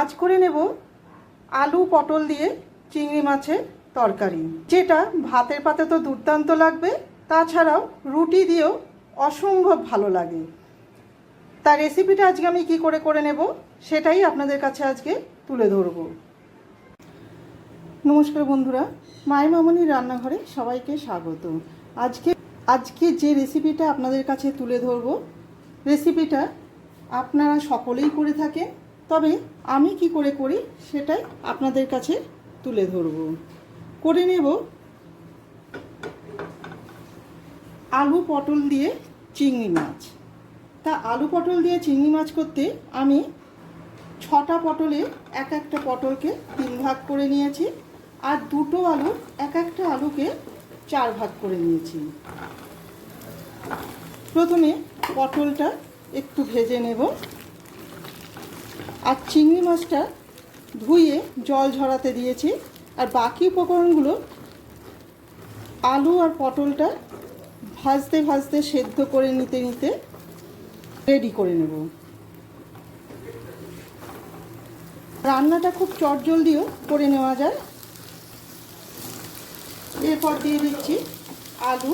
আজ করে নেব আলু, পটল দিয়ে চিংড়ি মাছের তরকারি, যেটা ভাতের পাতে তো দুর্দান্ত লাগবে, তাছাড়াও রুটি দিয়েও অসম্ভব ভালো লাগে। তার রেসিপিটা আজকে আমি কি করে করে নেব, সেটাই আপনাদের কাছে আজকে তুলে ধরব। নমস্কার বন্ধুরা, মাই মামনির রান্নাঘরে সবাইকে স্বাগত। আজকে আজকে যে রেসিপিটা আপনাদের কাছে তুলে ধরব রেসিপিটা আপনারা সকলেই করে থাকেন তবে আমি কি করে করি সেটাই আপনাদের কাছে তুলে ধরব। করে নেব আলু পটল দিয়ে চিংড়ি মাছ। তা আলু পটল দিয়ে চিংড়ি মাছ করতে আমি ছটা পটলে এক একটা পটলকে তিন ভাগ করে নিয়েছি আর দুটো আলু এক একটা আলুকে চার ভাগ করে নিয়েছি। প্রথমে পটলটা একটু ভেজে নেব। আর চিংড়ি মাছটা ধুয়ে জল ঝরাতে দিয়েছি। আর বাকি উপকরণগুলো আলু আর পটলটা ভাজতে ভাজতে সেদ্ধ করে নিতে নিতে রেডি করে নেব। রান্নাটা খুব চটজলদিও করে নেওয়া যায়। এরপর দিয়ে দিচ্ছি আলু।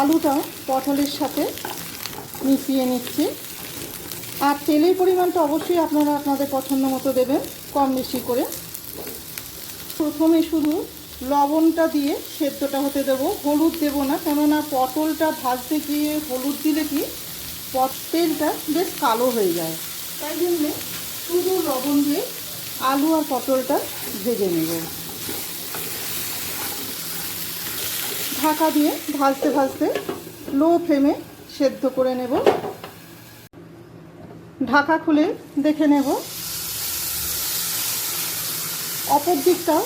আলুটা পটলের সাথে মিশিয়ে নিচ্ছি। আর তেলের পরিমাণটা অবশ্যই আপনারা আপনাদের পছন্দ মতো দেবেন, কম বেশি করে। প্রথমে শুধু লবণটা দিয়ে সেদ্ধটা হতে দেবো। হলুদ দেবো না, কেননা পটলটা ভাজতে গিয়ে হলুদ দিলে কি তেলটা বেশ কালো হয়ে যায়। তাই জন্যে শুধু লবণ দিয়ে আলু আর পটলটা ভেজে নেব। ঢাকা দিয়ে ভাজতে ভাজতে লো ফ্লেমে সেদ্ধ করে নেব। ঢাকা খুলে দেখে নেব। অপর দিকটাও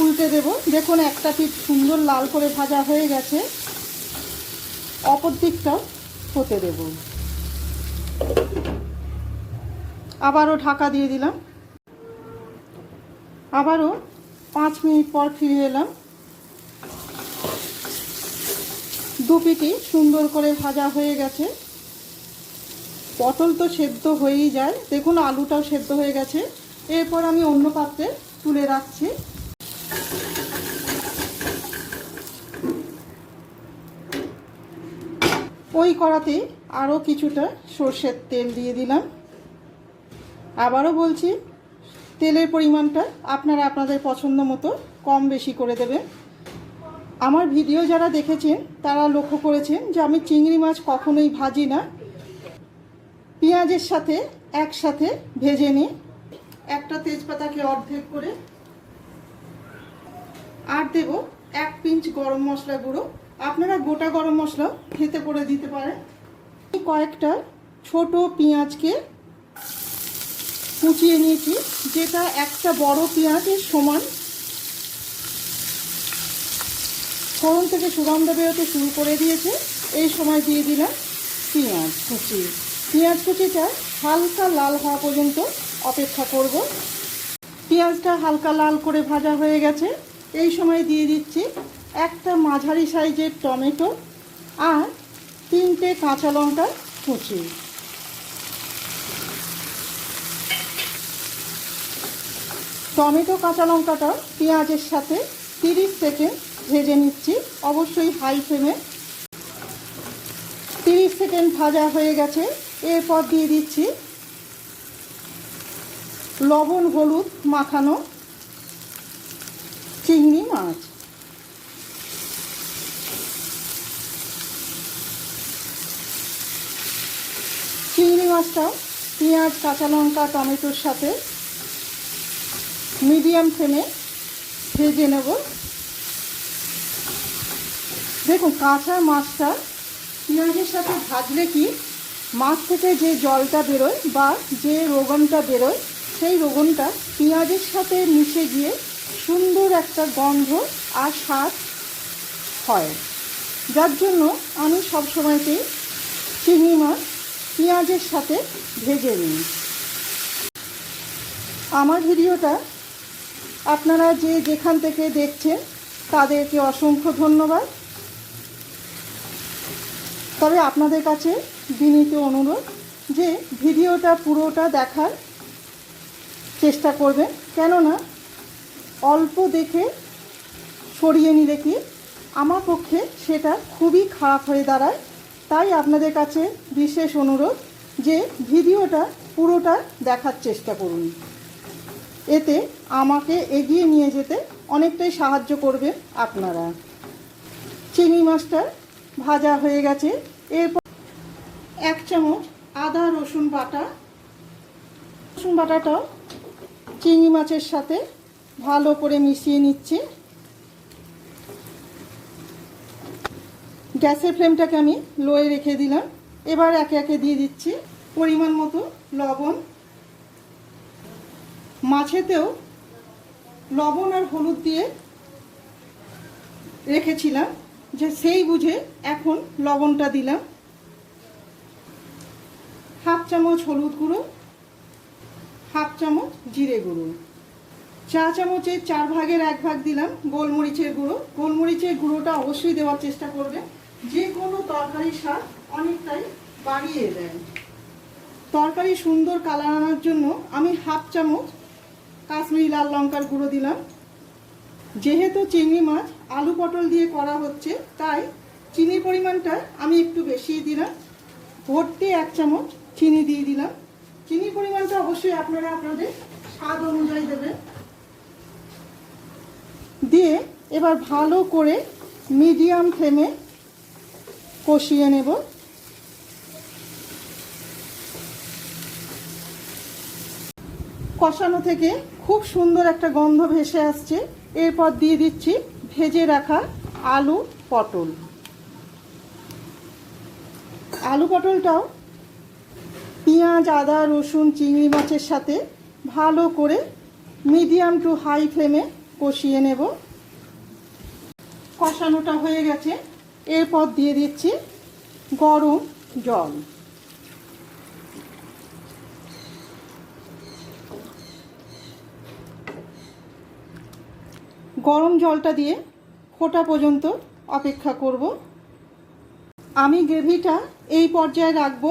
উল্টে দেব। দেখুন, একটা পিঠ সুন্দর লাল করে ভাজা হয়ে গেছে। অপর দিকটাও হতে দেব। আবারও ঢাকা দিয়ে দিলাম। আবারও পাঁচ মিনিট পর ফিরে এলাম। দু পিটি সুন্দর করে ভাজা হয়ে গেছে। পটল তো সেদ্ধ হয়েই যায়। দেখুন, আলুটাও সেদ্ধ হয়ে গেছে। এরপর আমি অন্য পাত্রে তুলে রাখছি। ওই কড়াতে আরও কিছুটা সর্ষের তেল দিয়ে দিলাম। আবারও বলছি, তেলের পরিমাণটা আপনারা আপনাদের পছন্দ মতো কম বেশি করে দেবেন। আমার ভিডিও যারা দেখেছেন, তারা লক্ষ্য করেছেন যে আমি চিংড়ি মাছ কখনোই ভাজি না। পেঁয়াজের সাথে একসাথে ভেজে নিই। একটা তেজপাতাকে অর্ধেক করে। আর দেব এক পিঞ্চ গরম মশলা গুঁড়ো। আপনারা গোটা গরম মশলা খেতে করে দিতে পারেন। কয়েকটা ছোট পেঁয়াজকে কুচিয়ে নিয়েছি, যেটা একটা বড় পেঁয়াজের সমান ফোড়ন থেকে সুগন্ধ বেরোতে শুরু করে দিয়েছে। এই সময় দিয়ে দিলাম পেঁয়াজ কুচি। পেঁয়াজ কুচিটা হালকা লাল হওয়া পর্যন্ত অপেক্ষা করব। পেঁয়াজটা হালকা লাল করে ভাজা হয়ে গেছে। এই সময় দিয়ে দিচ্ছি একটা মাঝারি সাইজের টমেটো আর তিনটে কাঁচা লঙ্কা কুচি। টমেটো কাঁচা লঙ্কাটা পেঁয়াজের সাথে তিরিশ সেকেন্ড ভেজে নিচ্ছি। অবশ্যই হাই ফ্লেমে তিরিশ সেকেন্ড ভাজা হয়ে গেছে। এরপর দিয়ে দিচ্ছি লবণ, হলুদ মাখানো চিংড়ি মাছ। চিংড়ি মাছটা পেঁয়াজ, কাঁচা লঙ্কা, টমেটোর সাথে মিডিয়াম ফ্লেমে ভেজে নেব। দেখুন, কাঁচা মাছটা পেঁয়াজের সাথে ভাজলে কি মাছ থেকে যে জলটা বেরোয় বা যে রোগনটা বেরোয়, সেই রোগনটা পেঁয়াজের সাথে মিশে গিয়ে সুন্দর একটা গন্ধ আর স্বাদ হয়। যার জন্য আমি সবসময়তেই চিংড়ি মাছ পেঁয়াজের সাথে ভেজে নিই। আমার ভিডিওটা আপনারা যে যেখান থেকে দেখছেন, তাদেরকে অসংখ্য ধন্যবাদ। তবে আপনাদের কাছে বিনীত অনুরোধ যে ভিডিওটা পুরোটা দেখার চেষ্টা করবেন। কেননা অল্প দেখে সরিয়ে নিলে কি আমার পক্ষে সেটা খুবই খারাপ হয়ে দাঁড়ায়। তাই আপনাদের কাছে বিশেষ অনুরোধ যে ভিডিওটা পুরোটা দেখার চেষ্টা করুন। এতে আমাকে এগিয়ে নিয়ে যেতে অনেকটাই সাহায্য করবে আপনারা। চিংড়ি মাছটা ভাজা হয়ে গেছে। এরপর এক চামচ আদা, রসুন বাটা। রসুন বাটাটাও চিংড়ি মাছের সাথে ভালো করে মিশিয়ে নিচ্ছে। গ্যাসের ফ্লেমটাকে আমি লোয়ে রেখে দিলাম। এবার একে একে দিয়ে দিচ্ছি পরিমাণ মতো লবণ। মাছেতেও লবণ আর হলুদ দিয়ে রেখেছিলাম। যে সেই বুঝে এখন লবণটা দিলাম। হাফ চামচ হলুদ গুঁড়ো, হাফ চামচ জিরে গুঁড়ো। চা চামচের চার ভাগের এক ভাগ দিলাম গোলমরিচের গুঁড়ো। গোলমরিচের গুঁড়োটা অবশ্যই দেওয়ার চেষ্টা করবে। যে কোনো তরকারির স্বাদ অনেকটাই বাড়িয়ে দেয়। তরকারি সুন্দর কালার আনার জন্য আমি হাফ চামচ কাশ্মীরি লাল লঙ্কার গুঁড়ো দিলাম। যেহেতু চিংড়ি মাছ আলু পটল দিয়ে করা হচ্ছে, তাই চিনির পরিমাণটা আমি একটু বেশি দিলাম। ভর্তি এক চামচ চিনি দিয়ে দিলাম। চিনির পরিমাণটা অবশ্যই আপনারা আপনাদের স্বাদ অনুযায়ী দেবেন। দিয়ে এবার ভালো করে মিডিয়াম ফ্লেমে কষিয়ে নেব। কষানো থেকে খুব সুন্দর একটা গন্ধ ভেসে আসছে। এরপর দিয়ে দিচ্ছি ভেজে রাখা আলু পটল। আলু পটলটাও পেঁয়াজ, আদা, রসুন, চিংড়ি মাছের সাথে ভালো করে মিডিয়াম টু হাই ফ্লেমে কষিয়ে নেব। কষানোটা হয়ে গেছে। এরপর দিয়ে দিচ্ছি গরম জল। গরম জলটা দিয়ে ফোটা পর্যন্ত অপেক্ষা করব। আমি গ্রেভিটা এই পর্যায়ে রাখব,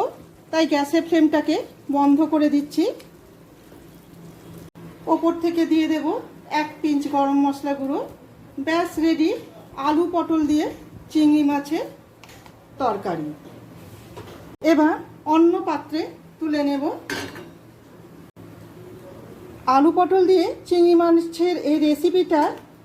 তাই গ্যাসের ফ্লেমটাকে বন্ধ করে দিচ্ছি। ওপর থেকে দিয়ে দেব এক পিঞ্চ গরম মশলা গুঁড়ো। ব্যাস রেডি আলু পটল দিয়ে চিংড়ি মাছের তরকারি। এবার অন্য পাত্রে তুলে নেব। আলু পটল দিয়ে চিংড়ি মাছের এই রেসিপিটা